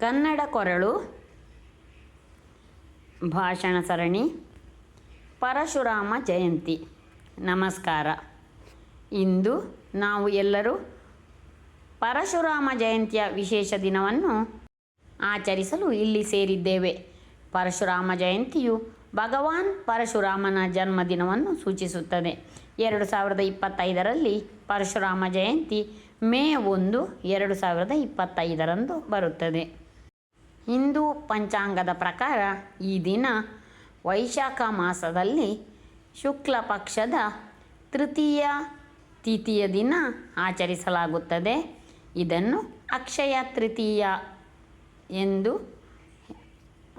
ಕನ್ನಡ ಕೊರಳು, ಭಾಷಣ ಸರಣಿ, ಪರಶುರಾಮ ಜಯಂತಿ. ನಮಸ್ಕಾರ. ಇಂದು ನಾವು ಎಲ್ಲರೂ ಪರಶುರಾಮ ಜಯಂತಿಯ ವಿಶೇಷ ದಿನವನ್ನು ಆಚರಿಸಲು ಇಲ್ಲಿ ಸೇರಿದ್ದೇವೆ. ಪರಶುರಾಮ ಜಯಂತಿಯು ಭಗವಾನ್ ಪರಶುರಾಮನ ಜನ್ಮದಿನವನ್ನು ಸೂಚಿಸುತ್ತದೆ. ಎರಡು ಸಾವಿರದ ಇಪ್ಪತ್ತೈದರಲ್ಲಿ ಪರಶುರಾಮ ಜಯಂತಿ ಮೇ ಒಂದು, ಎರಡು ಸಾವಿರದ ಇಪ್ಪತ್ತೈದರಂದು ಬರುತ್ತದೆ. ಹಿಂದೂ ಪಂಚಾಂಗದ ಪ್ರಕಾರ ಈ ದಿನ ವೈಶಾಖ ಮಾಸದಲ್ಲಿ ಶುಕ್ಲ ಪಕ್ಷದ ತೃತೀಯ ತಿಥಿಯ ದಿನ ಆಚರಿಸಲಾಗುತ್ತದೆ. ಇದನ್ನು ಅಕ್ಷಯ ತೃತೀಯ ಎಂದು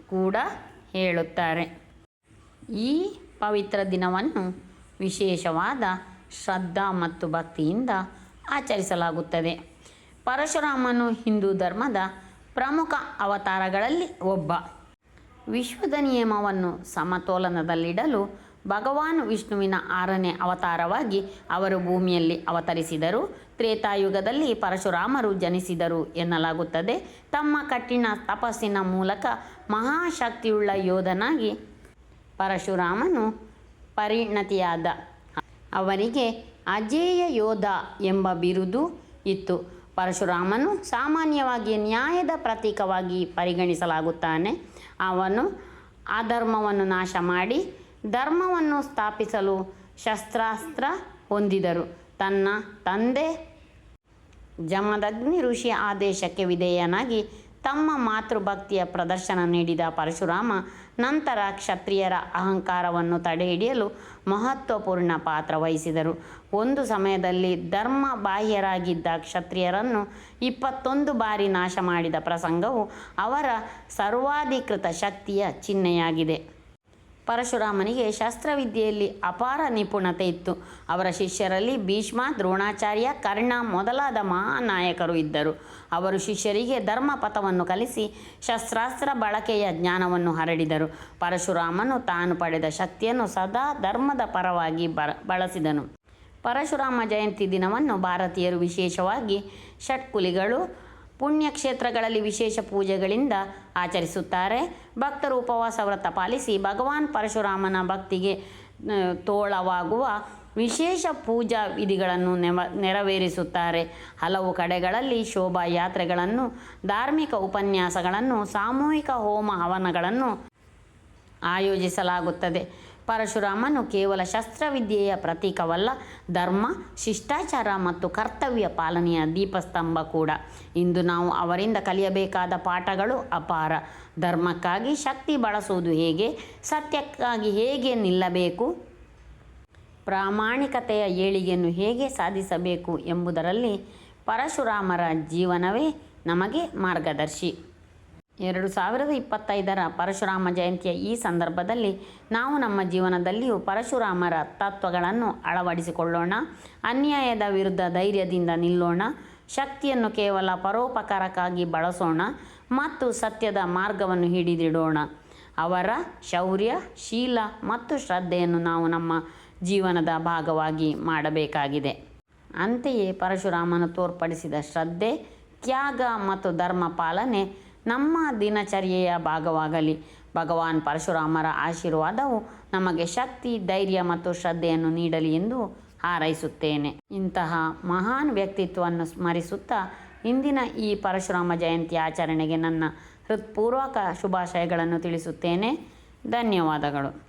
ಕೂಡ ಹೇಳುತ್ತಾರೆ. ಈ ಪವಿತ್ರ ದಿನವನ್ನು ವಿಶೇಷವಾದ ಶ್ರದ್ಧಾ ಮತ್ತು ಭಕ್ತಿಯಿಂದ ಆಚರಿಸಲಾಗುತ್ತದೆ. ಪರಶುರಾಮನು ಹಿಂದೂ ಧರ್ಮದ ಪ್ರಮುಖ ಅವತಾರಗಳಲ್ಲಿ ಒಬ್ಬ. ವಿಶ್ವದ ನಿಯಮವನ್ನು ಸಮತೋಲನದಲ್ಲಿಡಲು ಭಗವಾನ್ ವಿಷ್ಣುವಿನ ಆರನೇ ಅವತಾರವಾಗಿ ಅವರು ಭೂಮಿಯಲ್ಲಿ ಅವತರಿಸಿದರು. ತ್ರೇತಾಯುಗದಲ್ಲಿ ಪರಶುರಾಮರು ಜನಿಸಿದರು ಎನ್ನಲಾಗುತ್ತದೆ. ತಮ್ಮ ಕಠಿಣ ತಪಸ್ಸಿನ ಮೂಲಕ ಮಹಾಶಕ್ತಿಯುಳ್ಳ ಯೋಧನಾಗಿ ಪರಶುರಾಮನು ಪರಿಣತಿಯಾದ ಅವನಿಗೆ ಅಜೇಯ ಯೋಧ ಎಂಬ ಬಿರುದು ಇತ್ತು. ಪರಶುರಾಮನು ಸಾಮಾನ್ಯವಾಗಿ ನ್ಯಾಯದ ಪ್ರತೀಕವಾಗಿ ಪರಿಗಣಿಸಲಾಗುತ್ತಾನೆ. ಅವನು ಅಧರ್ಮವನ್ನು ನಾಶ ಮಾಡಿ ಧರ್ಮವನ್ನು ಸ್ಥಾಪಿಸಲು ಶಸ್ತ್ರಾಸ್ತ್ರ ಹೊಂದಿದರು. ತನ್ನ ತಂದೆ ಜಮದಗ್ನಿ ಋಷಿಯ ಆದೇಶಕ್ಕೆ ವಿಧೇಯನಾಗಿ ತಮ್ಮ ಮಾತೃಭಕ್ತಿಯ ಪ್ರದರ್ಶನ ನೀಡಿದ ಪರಶುರಾಮ ನಂತರ ಕ್ಷತ್ರಿಯರ ಅಹಂಕಾರವನ್ನು ತಡೆಹಿಡಿಯಲು ಮಹತ್ವಪೂರ್ಣ ಪಾತ್ರ ವಹಿಸಿದರು. ಒಂದು ಸಮಯದಲ್ಲಿ ಧರ್ಮ ಬಾಹ್ಯರಾಗಿದ್ದ ಕ್ಷತ್ರಿಯರನ್ನು ಇಪ್ಪತ್ತೊಂದು ಬಾರಿ ನಾಶ ಮಾಡಿದ ಪ್ರಸಂಗವು ಅವರ ಸರ್ವಾಧಿಕೃತ ಶಕ್ತಿಯ ಚಿಹ್ನೆಯಾಗಿದೆ. ಪರಶುರಾಮನಿಗೆ ಶಸ್ತ್ರವಿದ್ಯೆಯಲ್ಲಿ ಅಪಾರ ನಿಪುಣತೆ ಇತ್ತು. ಅವರ ಶಿಷ್ಯರಲ್ಲಿ ಭೀಷ್ಮ, ದ್ರೋಣಾಚಾರ್ಯ, ಕರ್ಣ ಮೊದಲಾದ ಮಹಾನಾಯಕರು ಇದ್ದರು. ಅವರು ಶಿಷ್ಯರಿಗೆ ಧರ್ಮ ಪಥವನ್ನು ಕಲಿಸಿ ಶಸ್ತ್ರಾಸ್ತ್ರ ಬಳಕೆಯ ಜ್ಞಾನವನ್ನು ಹರಡಿದರು. ಪರಶುರಾಮನು ತಾನು ಪಡೆದ ಶಕ್ತಿಯನ್ನು ಸದಾ ಧರ್ಮದ ಪರವಾಗಿ ಬಳಸಿದನು. ಪರಶುರಾಮ ಜಯಂತಿ ದಿನವನ್ನು ಭಾರತೀಯರು ವಿಶೇಷವಾಗಿ ಷಟ್ಕುಲಿಗಳು ಪುಣ್ಯಕ್ಷೇತ್ರಗಳಲ್ಲಿ ವಿಶೇಷ ಪೂಜೆಗಳಿಂದ ಆಚರಿಸುತ್ತಾರೆ. ಭಕ್ತರು ಉಪವಾಸ ವ್ರತ ಪಾಲಿಸಿ ಭಗವಾನ್ ಪರಶುರಾಮನ ಭಕ್ತಿಗೆ ತೋಳವಾಗುವ ವಿಶೇಷ ಪೂಜಾ ವಿಧಿಗಳನ್ನು ನೆರವೇರಿಸುತ್ತಾರೆ. ಹಲವು ಕಡೆಗಳಲ್ಲಿ ಶೋಭಾಯಾತ್ರೆಗಳನ್ನು ಧಾರ್ಮಿಕ ಉಪನ್ಯಾಸಗಳನ್ನು, ಸಾಮೂಹಿಕ ಹೋಮ ಹವನಗಳನ್ನು ಆಯೋಜಿಸಲಾಗುತ್ತದೆ. ಪರಶುರಾಮನು ಕೇವಲ ಶಸ್ತ್ರವಿದ್ಯೆಯ ಪ್ರತೀಕವಲ್ಲ, ಧರ್ಮ, ಶಿಷ್ಟಾಚಾರ ಮತ್ತು ಕರ್ತವ್ಯ ಪಾಲನೆಯ ದೀಪಸ್ತಂಭ ಕೂಡ. ಇಂದು ನಾವು ಅವರಿಂದ ಕಲಿಯಬೇಕಾದ ಪಾಠಗಳು ಅಪಾರ. ಧರ್ಮಕ್ಕಾಗಿ ಶಕ್ತಿ ಬಳಸುವುದು ಹೇಗೆ, ಸತ್ಯಕ್ಕಾಗಿ ಹೇಗೆ ನಿಲ್ಲಬೇಕು, ಪ್ರಾಮಾಣಿಕತೆಯ ಏಳಿಗೆಯನ್ನು ಹೇಗೆ ಸಾಧಿಸಬೇಕು ಎಂಬುದರಲ್ಲಿ ಪರಶುರಾಮರ ಜೀವನವೇ ನಮಗೆ ಮಾರ್ಗದರ್ಶಿ. ಎರಡು ಸಾವಿರದ ಇಪ್ಪತ್ತೈದರ ಪರಶುರಾಮ ಜಯಂತಿಯ ಈ ಸಂದರ್ಭದಲ್ಲಿ ನಾವು ನಮ್ಮ ಜೀವನದಲ್ಲಿಯೂ ಪರಶುರಾಮರ ತತ್ವಗಳನ್ನು ಅಳವಡಿಸಿಕೊಳ್ಳೋಣ. ಅನ್ಯಾಯದ ವಿರುದ್ಧ ಧೈರ್ಯದಿಂದ ನಿಲ್ಲೋಣ. ಶಕ್ತಿಯನ್ನು ಕೇವಲ ಪರೋಪಕಾರಕ್ಕಾಗಿ ಬಳಸೋಣ ಮತ್ತು ಸತ್ಯದ ಮಾರ್ಗವನ್ನು ಹಿಡಿದಿಡೋಣ. ಅವರ ಶೌರ್ಯ, ಶೀಲ ಮತ್ತು ಶ್ರದ್ಧೆಯನ್ನು ನಾವು ನಮ್ಮ ಜೀವನದ ಭಾಗವಾಗಿ ಮಾಡಬೇಕಾಗಿದೆ. ಅಂತೆಯೇ ಪರಶುರಾಮನು ತೋರ್ಪಡಿಸಿದ ಶ್ರದ್ಧೆ, ತ್ಯಾಗ ಮತ್ತು ಧರ್ಮ ಪಾಲನೆ ನಮ್ಮ ದಿನಚರ್ಯೆಯ ಭಾಗವಾಗಲಿ. ಭಗವಾನ್ ಪರಶುರಾಮರ ಆಶೀರ್ವಾದವು ನಮಗೆ ಶಕ್ತಿ, ಧೈರ್ಯ ಮತ್ತು ಶ್ರದ್ಧೆಯನ್ನು ನೀಡಲಿ ಎಂದು ಹಾರೈಸುತ್ತೇನೆ. ಇಂತಹ ಮಹಾನ್ ವ್ಯಕ್ತಿತ್ವವನ್ನು ಸ್ಮರಿಸುತ್ತಾ ಇಂದಿನ ಈ ಪರಶುರಾಮ ಜಯಂತಿ ಆಚರಣೆಗೆ ನನ್ನ ಹೃತ್ಪೂರ್ವಕ ಶುಭಾಶಯಗಳನ್ನು ತಿಳಿಸುತ್ತೇನೆ. ಧನ್ಯವಾದಗಳು.